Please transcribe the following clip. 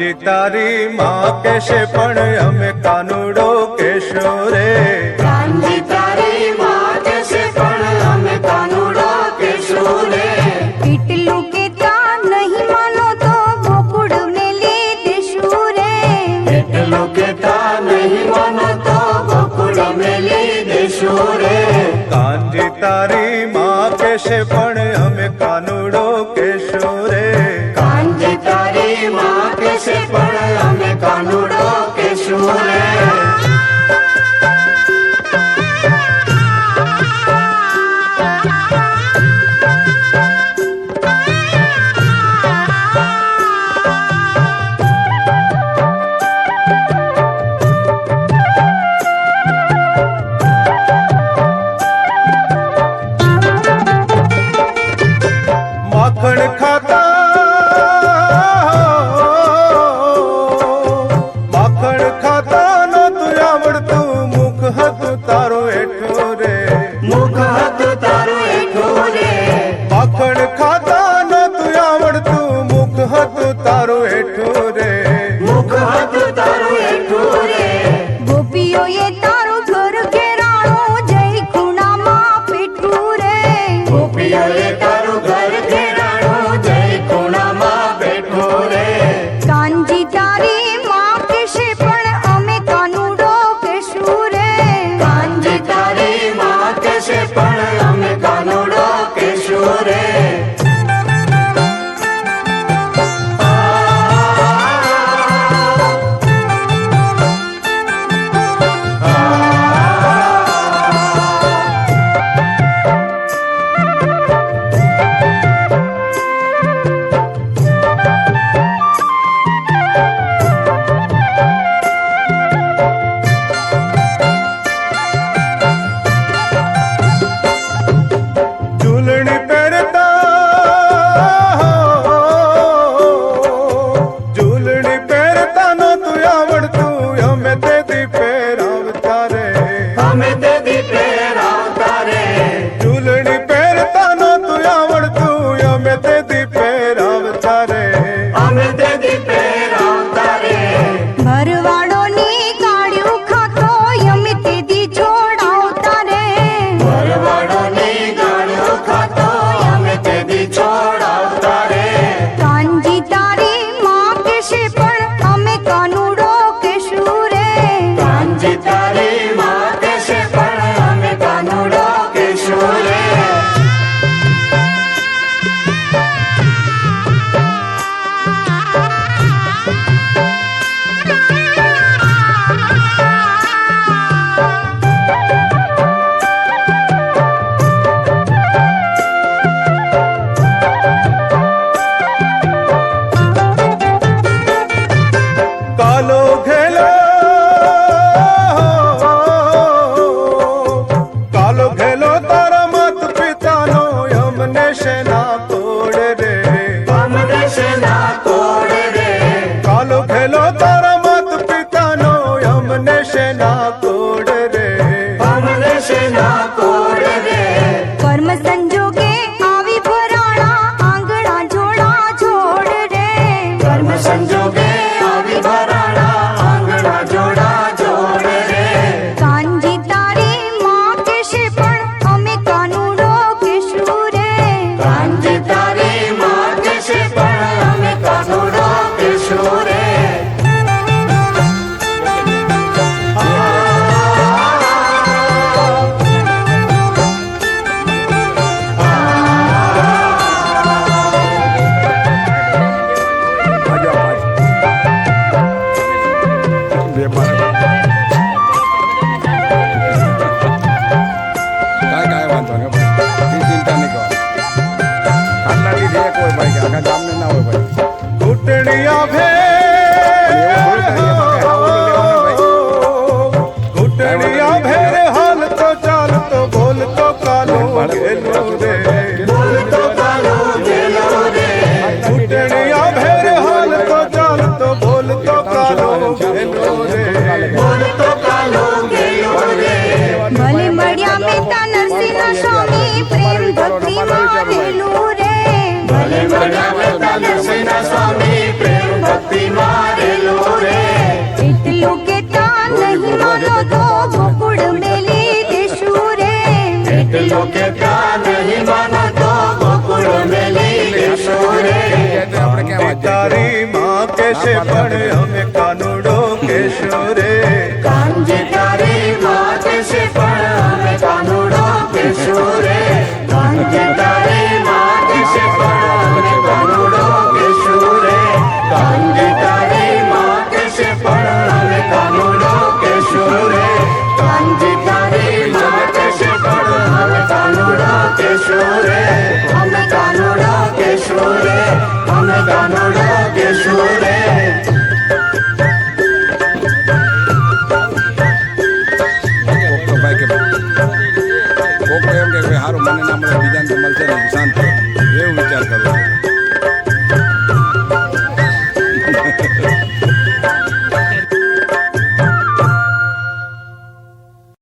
માજી તારી માં કેશે પણ અમે કાનુડો કેશો રે. કાનજી તારી માં કેશે પણ અમે કાનુડો કેશો નહીં માનો તો ગોકુળ ને કેશે પણ અમે કાનુડો बात protection કે ત્યાં નહીં માનો તો ગોકુળ મેલી લેશો રે તારી માં કેસે પણ અમે કાનૂન विचार करो शांत ये विचार करो।